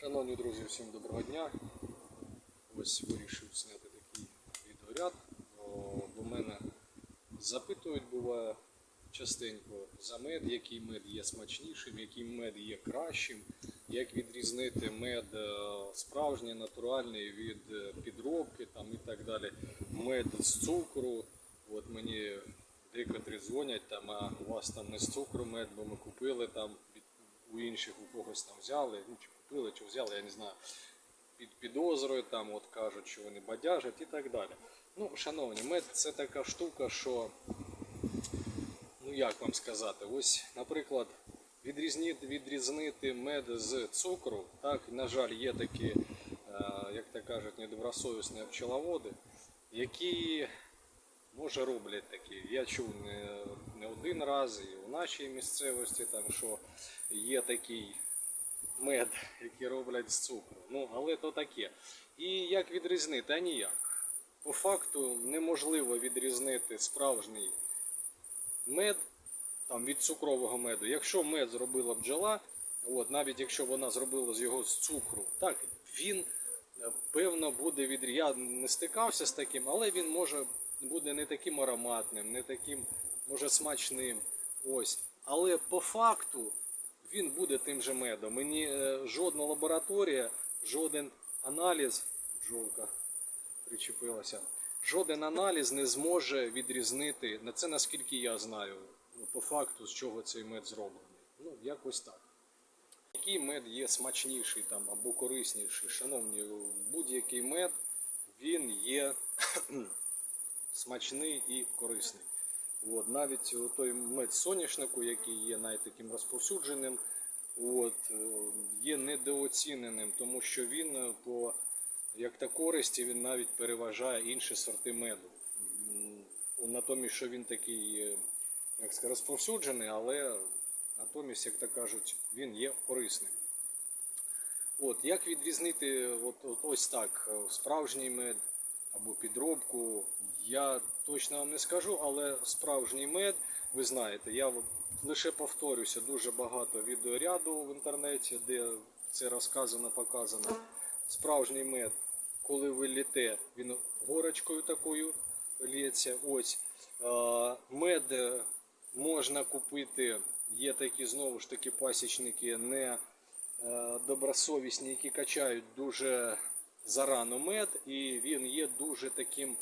Шановні друзі, всім доброго дня. Ось вирішив зняти такий відеоряд. До мене запитують буває частенько за мед, який мед є смачнішим, який мед є кращим, як відрізнити мед е, справжній, натуральний від е, підробки там, і так далі. Мед з цукру. От мені декотрі дзвонять, там, а у вас там не з цукру мед, бо ми купили там у інших у когось там взяли, ну чи купили, чи взяли, я не знаю. Під підозрою там от кажуть, що вони бадяжать і так далі. Ну, шановні, мед це така штука, що, ну як вам сказати, ось, наприклад, відрізнити, відрізнити мед з цукру, так, на жаль, є такі, е, як то кажуть, недобросовісні пчеловоди, які може роблять такі. Я чув не один раз і у нашій місцевості, там, що є такий мед, який роблять з цукру. Ну, але то таке. І як відрізнити? А ніяк. По факту неможливо відрізнити справжній мед там, від цукрового меду. Якщо мед зробила бджола, от, навіть якщо вона зробила його з цукру, так, він е, певно буде від я не стикався з таким, але він може буде не таким ароматним, не таким, може, смачним. Ось. Але по факту він буде тим же медом. Мені е, жодна лабораторія, жоден аналіз, бджолка причепилася, жоден аналіз не зможе відрізнити, на це наскільки я знаю, ну, по факту, з чого цей мед зроблений. Ну, якось так. Який мед є смачніший там або корисніший? Шановні, будь-який мед він є смачний і корисний. От, навіть той мед соняшнику, який є навіть таким розповсюдженим, от, е, є недооціненим, тому що він е, по як та користі він навіть переважає інші сорти меду. Натомість, що він такий е, як сказати, розповсюджений, але натомість, як то кажуть, він є корисним. От, як відрізнити от, ось так справжній мед або підробку, я точно вам не скажу, але справжній мед, ви знаєте, я лише повторюся дуже багато відеоряду в інтернеті, де це розказано, показано. Справжній мед, коли ви літе, він горочкою такою лється. Ось мед е, можна купити. Є такі знову ж таки пасічники, не е, добросовісні, які качають дуже зарано мед, і він є дуже таким,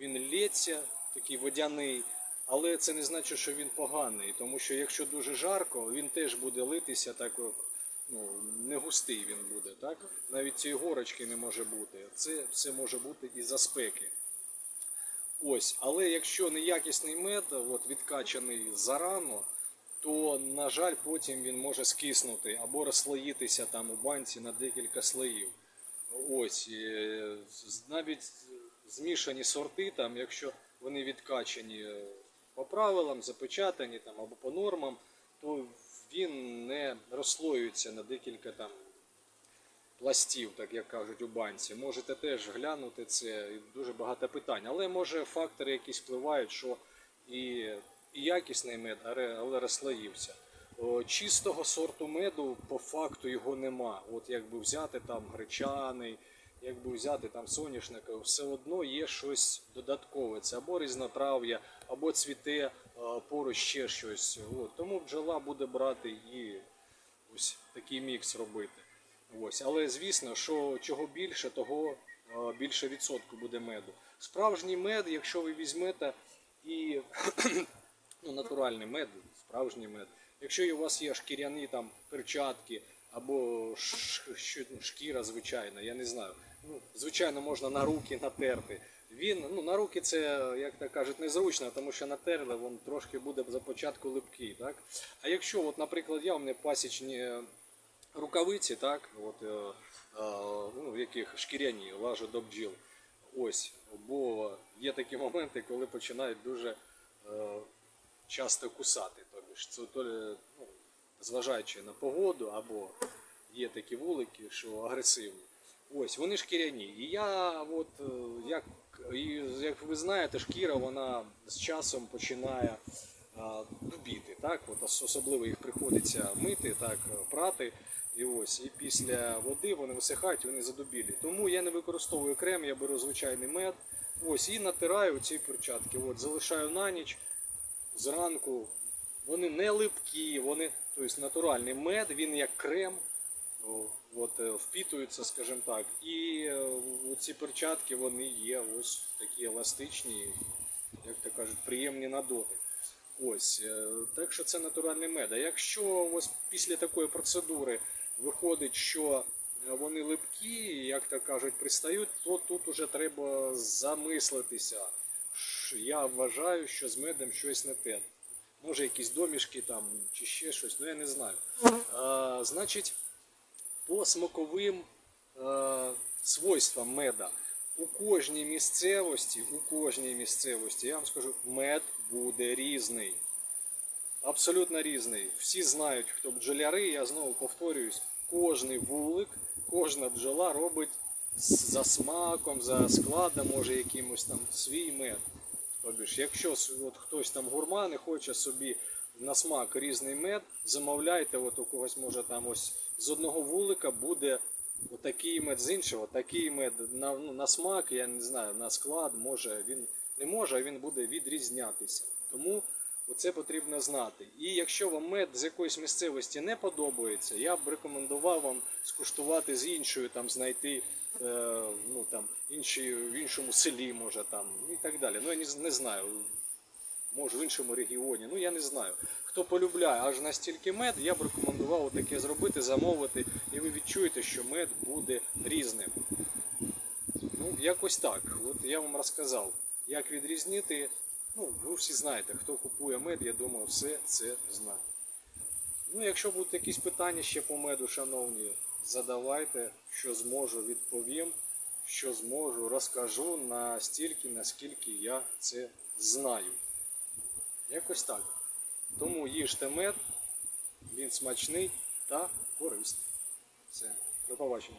він лється, такий водяний, але це не значить, що він поганий, тому що якщо дуже жарко, він теж буде литися так. Ну, не густий він буде, так? Навіть цієї горочки не може бути. Це все може бути із-за спеки. Ось, але якщо неякісний мед, от відкачаний зарано, то, на жаль, потім він може скиснути або розслоїтися там у банці на декілька слоїв. Ось, е, навіть змішані сорти, там, якщо вони відкачані е, по правилам, запечатані там, або по нормам, то він не розслоюється на декілька там пластів, так як кажуть у банці. Можете теж глянути це, дуже багато питань. Але може фактори якісь впливають, що і, і якісний мед, але розслоївся. О, Чистого сорту меду по факту його нема. От якби взяти там гречаний, якби взяти там соняшник, все одно є щось додаткове. Це або різнотрав'я, або цвіте е, поруч ще щось. От. Тому бджола буде брати і ось такий мікс робити. Ось, але звісно, що чого більше, того е, більше відсотку буде меду. Справжній мед, якщо ви візьмете і ну, натуральний мед, справжній мед. Якщо у вас є шкіряні там перчатки або ну, шкіра звичайна, я не знаю. Ну, звичайно, можна на руки натерти. Він ну на руки це, як то кажуть, незручно, тому що натерли, він трошки буде за початку липкий. Так? А якщо, от, наприклад, я у мене пасічні рукавиці, так, от, е, е, ну, в яких шкіряні лажу до бджіл. Ось, бо є такі моменти, коли починають дуже е, часто кусати. Це то, ну, зважаючи на погоду, або є такі вулики, що агресивні. Ось, вони шкіряні. І я, от, е, як, і, як ви знаєте, шкіра вона з часом починає а, дубіти. Так? От, особливо їх приходиться мити, так, прати. І ось, і після води вони висихають, вони задубілі. Тому я не використовую крем, я беру звичайний мед. Ось, і натираю ці перчатки. От, залишаю на ніч, зранку. Вони не липкі, вони, тобто натуральний мед, він як крем, от, е, впітуються, скажімо так. І е, ці перчатки вони є ось такі еластичні, як то кажуть, приємні на дотик. Ось, е, так що це натуральний мед. А якщо вас після такої процедури виходить, що вони липкі, як то кажуть, пристають, то тут уже треба замислитися. Я вважаю, що з медом щось не те. Може якісь домішки там чи ще щось, ну я не знаю. А, значить, по смаковим е, свойствам меда. У кожній місцевості, у кожній місцевості, я вам скажу, мед буде різний. Абсолютно різний. Всі знають, хто бджоляри, я знову повторююсь, кожний вулик, кожна бджола робить за смаком, за складом, може якимось там свій мед. Тобі якщо от хтось там гурман і хоче собі на смак різний мед, замовляйте, от у когось може там ось з одного вулика буде отакий мед, з іншого такий мед на, ну, на смак, я не знаю, на склад, може він не може, а він буде відрізнятися. Тому оце потрібно знати. І якщо вам мед з якоїсь місцевості не подобається, я б рекомендував вам скуштувати з іншою, там знайти ну, там, інші, в іншому селі, може там, і так далі. Ну я не, не знаю. Може в іншому регіоні, ну я не знаю. Хто полюбляє аж настільки мед, я б рекомендував таке зробити, замовити, і ви відчуєте, що мед буде різним. Ну, якось так. От я вам розказав, як відрізнити. Ну, ви всі знаєте, хто купує мед, я думаю, все це знає. Ну, якщо будуть якісь питання ще по меду, шановні, задавайте, що зможу, відповім, що зможу, розкажу настільки, наскільки я це знаю. Якось так. Тому їжте мед, він смачний та корисний. Все, до побачення.